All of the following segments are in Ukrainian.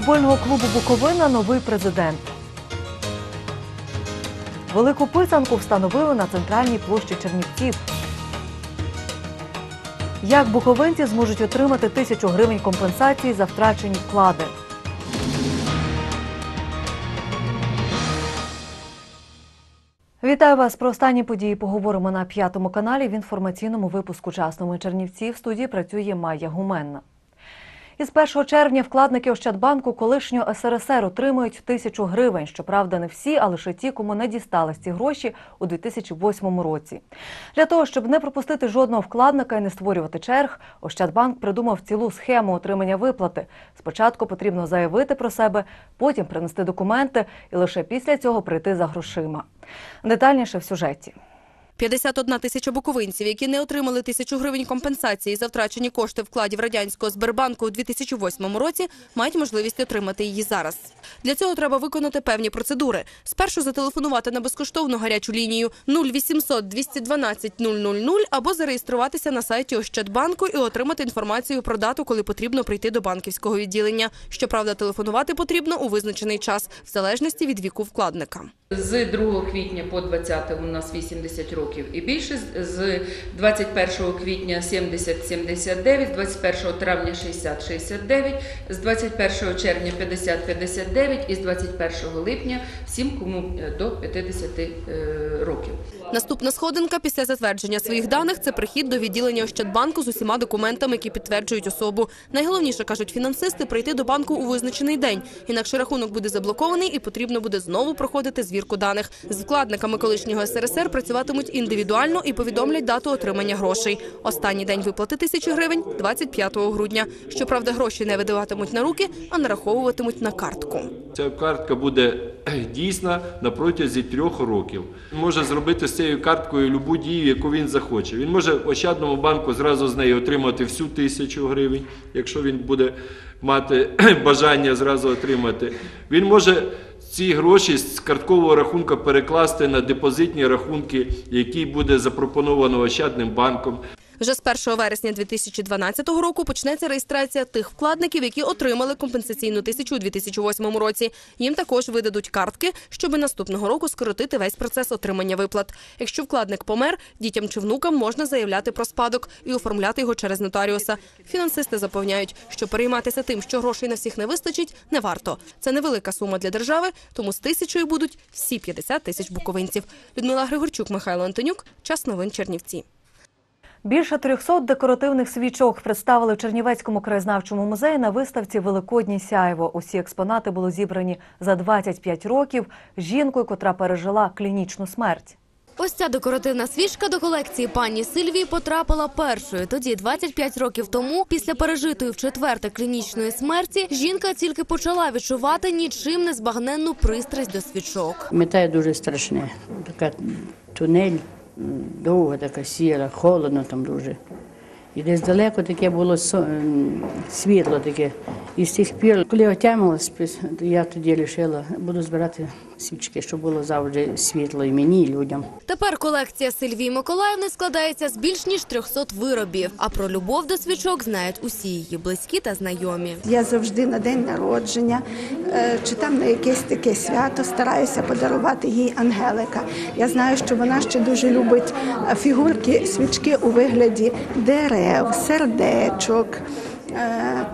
Футбольного клубу Буковина новий президент. Велику писанку встановили на центральній площі Чернівців. Як буковинці зможуть отримати тисячу гривень компенсації за втрачені вклади? Вітаю вас про останні події. Поговоримо на п'ятому каналі в інформаційному випуску «Часному Чернівці. В студії працює Майя Гуменна. Із 1 червня вкладники Ощадбанку колишнього СРСР отримують тисячу гривень. Щоправда, не всі, а лише ті, кому не дістались ці гроші у 2008 році. Для того, щоб не пропустити жодного вкладника і не створювати черг, Ощадбанк придумав цілу схему отримання виплати. Спочатку потрібно заявити про себе, потім принести документи і лише після цього прийти за грошима. Детальніше в сюжеті. 51 тисяча буковинців, які не отримали тисячу гривень компенсації за втрачені кошти вкладів радянського Сбербанку у 2008 році, мають можливість отримати її зараз. Для цього треба виконати певні процедури. Спершу зателефонувати на безкоштовну гарячу лінію 0800 212 000 або зареєструватися на сайті Ощадбанку і отримати інформацію про дату, коли потрібно прийти до банківського відділення. Щоправда, телефонувати потрібно у визначений час, в залежності від віку вкладника. З 2 квітня по 20 у нас 80 років і більше, з 21 квітня 70-79, з 21 травня 60-69, з 21 червня 50-59 і з 21 липня всім, кому е, до 50 е, років. Наступна сходинка після затвердження своїх даних це прихід до відділення Ощадбанку з усіма документами, які підтверджують особу. Найголовніше кажуть фінансисти прийти до банку у визначений день. Інакше рахунок буде заблокований і потрібно буде знову проходити звірку даних. З вкладниками колишнього СРСР працюватимуть індивідуально і повідомлять дату отримання грошей. Останній день виплати тисячі гривень 25 грудня. Щоправда, гроші не видаватимуть на руки, а нараховуватимуть на картку. Ця картка буде дійсна на протязі трьох років. Він може зробити з цією карткою любу дію, яку він захоче. Він може в Ощадному банку зразу з неї отримати всю тисячу гривень, якщо він буде мати бажання зразу отримати. Він може ці гроші з карткового рахунка перекласти на депозитні рахунки, які буде запропоновано Ощадним банком. Вже з 1 вересня 2012 року почнеться реєстрація тих вкладників, які отримали компенсаційну тисячу у 2008 році. Їм також видадуть картки, щоб наступного року скоротити весь процес отримання виплат. Якщо вкладник помер, дітям чи внукам можна заявляти про спадок і оформляти його через нотаріуса. Фінансисти запевняють, що перейматися тим, що грошей на всіх не вистачить, не варто. Це невелика сума для держави, тому з тисячою будуть всі 50 тисяч буковинців. Людмила Григорчук, Михайло Антонюк. Час новин Чернівці. Більше 300 декоративних свічок представили в Чернівецькому краєзнавчому музеї на виставці Великоднє сяйво. Усі експонати були зібрані за 25 років жінкою, котра пережила клінічну смерть. Ось ця декоративна свічка до колекції пані Сильвії потрапила першою. Тоді, 25 років тому, після пережитої в четверте клінічної смерті, жінка тільки почала відчувати нічим не збагненну пристрасть до свічок. Мета дуже страшне. Така тунель, довга, така сіра, холодно там дуже. І десь далеко таке було со- світло таке. І з тих пір, коли отямилась, я тоді вирішила, буду збирати свічки, щоб було завжди світло і мені, і людям. Тепер колекція Сильвії Миколаївни складається з більш ніж 300 виробів. А про любов до свічок знають усі її близькі та знайомі. Я завжди на день народження е, чи там на якесь таке свято стараюся подарувати їй ангелика. Я знаю, що вона ще дуже любить е, фігурки, свічки у вигляді дерев, je u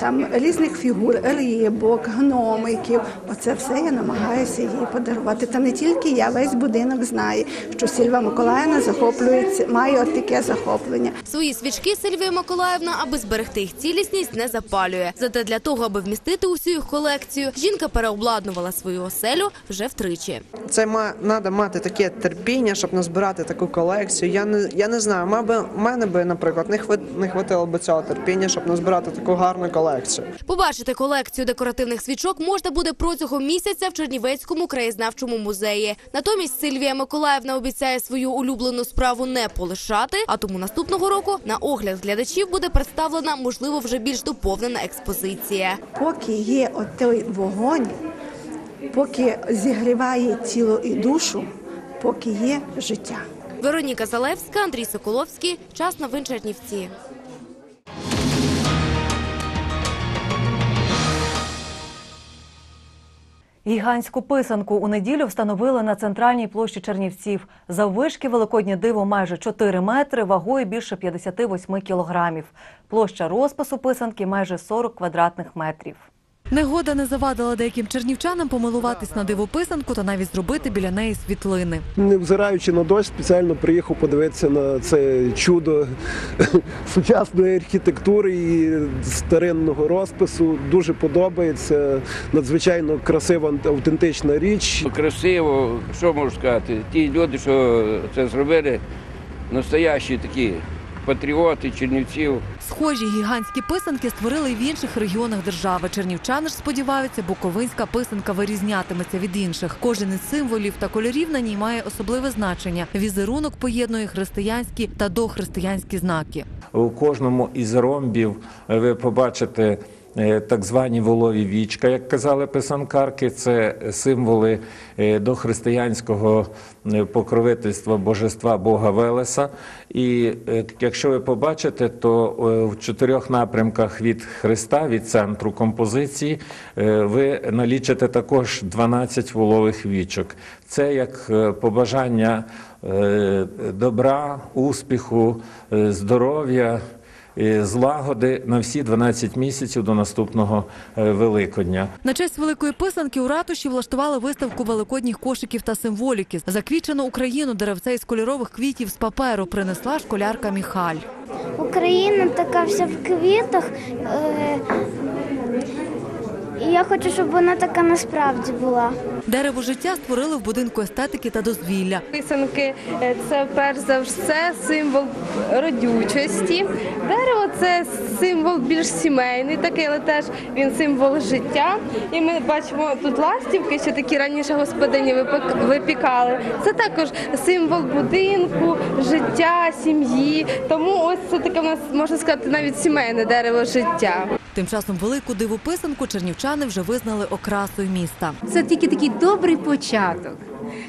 Там різних фігур, рибок, гномиків. Оце все я намагаюся їй подарувати. Та не тільки я, весь будинок знає, що Сільва Миколаївна захоплюється, має от таке захоплення. Свої свічки Сильвія Миколаївна, аби зберегти їх цілісність, не запалює. Зате для того, аби вмістити усю їх колекцію, жінка переобладнувала свою оселю вже втричі. Це ма треба мати таке терпіння, щоб назбирати таку колекцію. Я не я не знаю, маби мене би, наприклад, не хват, не хватило б цього терпіння, щоб назбирати таку гарну колекцію. Побачити колекцію декоративних свічок можна буде протягом місяця в Чернівецькому краєзнавчому музеї. Натомість Сильвія Миколаївна обіцяє свою улюблену справу не полишати. А тому наступного року на огляд глядачів буде представлена, можливо, вже більш доповнена експозиція. поки є от той вогонь, поки зігріває тіло і душу, поки є життя. Вероніка Залевська, Андрій Соколовський. Час новин Чернівці. Гігантську писанку у неділю встановили на центральній площі Чернівців. Заввишки великоднє диво майже 4 метри, вагою більше 58 кілограмів. Площа розпису писанки майже 40 квадратних метрів. Негода не завадила деяким чернівчанам помилуватись на дивописанку та навіть зробити біля неї світлини. Невзираючи на дощ, спеціально приїхав подивитися на це чудо сучасної архітектури і старинного розпису. Дуже подобається. Надзвичайно красива автентична річ. Красиво, що можу сказати? Ті люди, що це зробили, настоящі такі патріоти Чернівців. Схожі гігантські писанки створили і в інших регіонах держави. Чернівчани ж сподіваються, буковинська писанка вирізнятиметься від інших. Кожен із символів та кольорів на ній має особливе значення. Візерунок поєднує християнські та дохристиянські знаки. У кожному із ромбів ви побачите е, так звані волові вічка, як казали писанкарки. Це символи е, дохристиянського е, покровительства божества Бога Велеса. І е, якщо ви побачите, то е, в чотирьох напрямках від Христа, від центру композиції, е, ви налічите також 12 волових вічок. Це як е, побажання е, добра, успіху, е, здоров'я, е, злагоди на всі 12 місяців до наступного е, Великодня. На честь великої писанки у ратуші влаштували виставку великодніх кошиків та символіки. Заквічену Україну деревце із кольорових квітів з паперу принесла школярка Міхаль. Україна така вся в квітах. І я хочу, щоб вона така насправді була. Дерево життя створили в будинку естетики та дозвілля. Писанки е, це перш за все символ родючості. Дерево це символ більш сімейний, такий, але теж він символ життя. І ми бачимо тут ластівки, що такі раніше господині випікали. Це також символ будинку, життя, сім'ї. Тому ось це таке в нас можна сказати навіть сімейне дерево життя. Тим часом велику диву писанку чернівчани вже визнали окрасою міста. Це тільки такий добрий початок,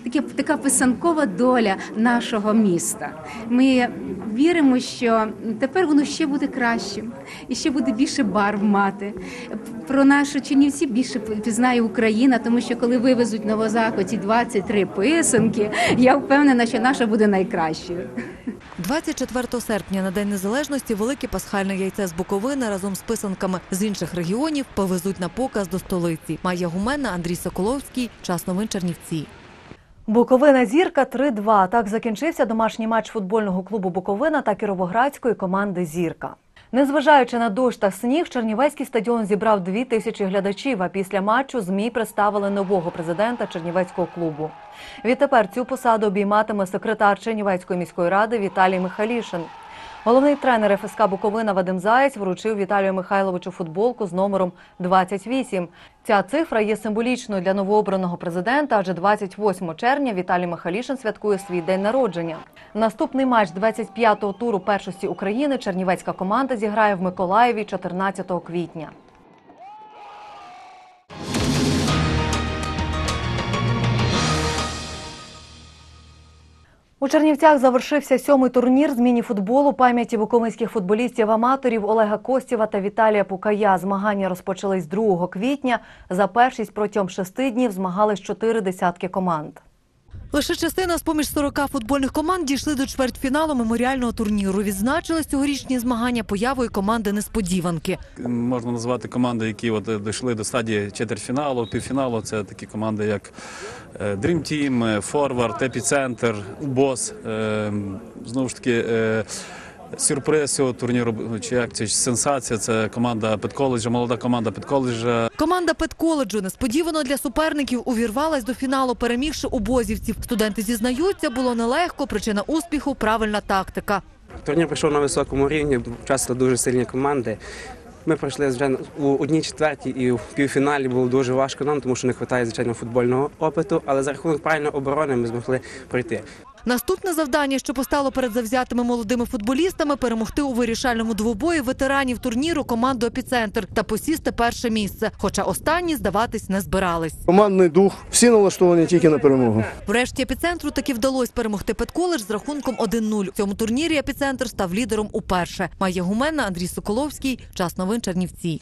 таке, така писанкова доля нашого міста. Ми віримо, що тепер воно ще буде кращим і ще буде більше барв мати. Про нашу Чернівці більше пізнає Україна, тому що коли вивезуть оці 23 писанки, я впевнена, що наша буде найкращою. 24 серпня на День Незалежності велике пасхальне яйце з Буковини разом з писанками з інших регіонів повезуть на показ до столиці. Майя Гумена, Андрій Соколовський. Час новин Чернівці. Буковина зірка 3-2. Так закінчився домашній матч футбольного клубу Буковина та кіровоградської команди Зірка. Незважаючи на дощ та сніг, Чернівецький стадіон зібрав дві тисячі глядачів. А після матчу змі представили нового президента Чернівецького клубу. Відтепер цю посаду обійматиме секретар Чернівецької міської ради Віталій Михалішин. Головний тренер ФСК Буковина Вадим Заєць вручив Віталію Михайловичу футболку з номером 28. Ця цифра є символічною для новообраного президента, адже 28 червня Віталій Михалішин святкує свій день народження. Наступний матч 25-го туру першості України чернівецька команда зіграє в Миколаєві 14 квітня. Чернівцях завершився сьомий турнір з міні-футболу пам'яті буковинських футболістів-аматорів Олега Костєва та Віталія Пукая. Змагання розпочались 2 квітня. За першість протягом шести днів змагались чотири десятки команд. Лише частина з поміж 40 футбольних команд дійшли до чвертьфіналу меморіального турніру. Відзначились цьогорічні змагання появою команди несподіванки. Можна назвати команди, які от е, дійшли до стадії четвертьфіналу, півфіналу. Це такі команди, як е, Dream Team, е, Forward, Епіцентр, УБОС. Е, Знову ж таки, сюрприз цього турніру, чи як це сенсація. Це команда Петколеджа, молода команда Петколеджа. Команда педколеджу несподівано для суперників увірвалась до фіналу, перемігши обозівців. Студенти зізнаються, було нелегко. Причина успіху правильна тактика. Турнір пройшов на високому рівні, часто дуже сильні команди. Ми пройшли вже у одній четвертій і в півфіналі було дуже важко нам, тому що не вистачає звичайно футбольного опиту, але за рахунок правильної оборони ми змогли пройти. Наступне завдання, що постало перед завзятими молодими футболістами, перемогти у вирішальному двобої ветеранів турніру команду «Епіцентр» та посісти перше місце. Хоча останні здаватись не збирались. Командний дух, всі налаштовані тільки на перемогу. Врешті епіцентру таки вдалося перемогти Петколедж з рахунком 1-0. В цьому турнірі епіцентр став лідером уперше. Майя Гуменна, Андрій Соколовський. Час новин Чернівці.